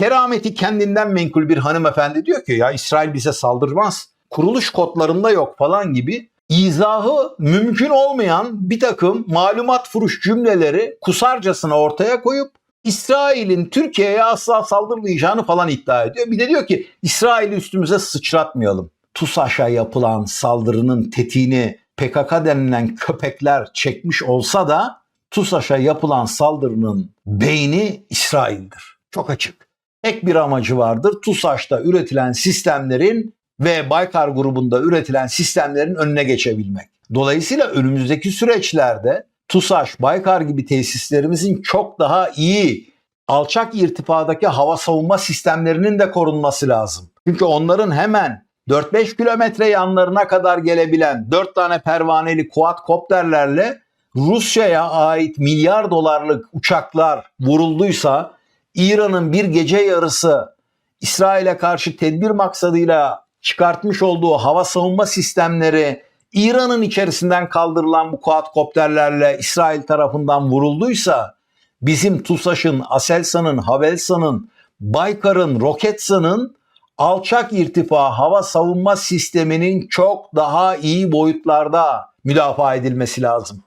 kerameti kendinden menkul bir hanımefendi diyor ki ya İsrail bize saldırmaz. Kuruluş kodlarında yok falan gibi izahı mümkün olmayan bir takım malumat furuş cümleleri kusarcasına ortaya koyup İsrail'in Türkiye'ye asla saldırmayacağını falan iddia ediyor. Bir de diyor ki İsrail'i üstümüze sıçratmayalım. TUSAŞ'a yapılan saldırının tetiğini PKK denilen köpekler çekmiş olsa da TUSAŞ'a yapılan saldırının beyni İsrail'dir. Çok açık. Tek bir amacı vardır. TUSAŞ'ta üretilen sistemlerin ve Baykar grubunda üretilen sistemlerin önüne geçebilmek. Dolayısıyla önümüzdeki süreçlerde TUSAŞ, Baykar gibi tesislerimizin çok daha iyi alçak irtifadaki hava savunma sistemlerinin de korunması lazım. Çünkü onların hemen 4-5 kilometre yanlarına kadar gelebilen 4 tane pervaneli quadcopterlerle Rusya'ya ait milyar dolarlık uçaklar vurulduysa İran'ın bir gece yarısı İsrail'e karşı tedbir maksadıyla çıkartmış olduğu hava savunma sistemleri İran'ın içerisinden kaldırılan bu quadcopterlerle İsrail tarafından vurulduysa bizim TUSAŞ'ın, Aselsan'ın, Havelsan'ın, Baykar'ın, Roketsan'ın alçak irtifa hava savunma sisteminin çok daha iyi boyutlarda müdafaa edilmesi lazım.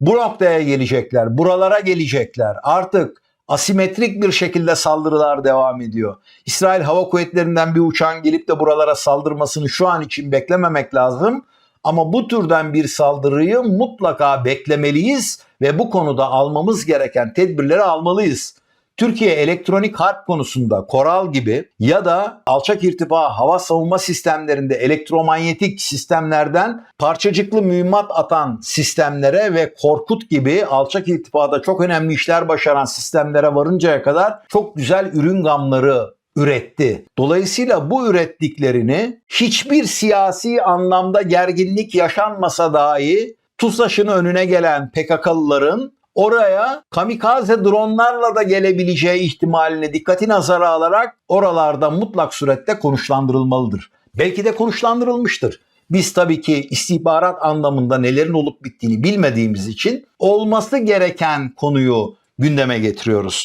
Bu noktaya gelecekler, buralara gelecekler. Artık asimetrik bir şekilde saldırılar devam ediyor. İsrail Hava Kuvvetleri'nden bir uçağın gelip de buralara saldırmasını şu an için beklememek lazım. Ama bu türden bir saldırıyı mutlaka beklemeliyiz ve bu konuda almamız gereken tedbirleri almalıyız. Türkiye elektronik harp konusunda Koral gibi ya da alçak irtifa hava savunma sistemlerinde elektromanyetik sistemlerden parçacıklı mühimmat atan sistemlere ve Korkut gibi alçak irtifada çok önemli işler başaran sistemlere varıncaya kadar çok güzel ürün gamları üretti. Dolayısıyla bu ürettiklerini hiçbir siyasi anlamda gerginlik yaşanmasa dahi TUSAŞ'ın önüne gelen PKK'lıların oraya kamikaze dronlarla da gelebileceği ihtimalini dikkati nazara alarak oralarda mutlak surette konuşlandırılmalıdır. Belki de konuşlandırılmıştır. Biz tabii ki istihbarat anlamında nelerin olup bittiğini bilmediğimiz için olması gereken konuyu gündeme getiriyoruz.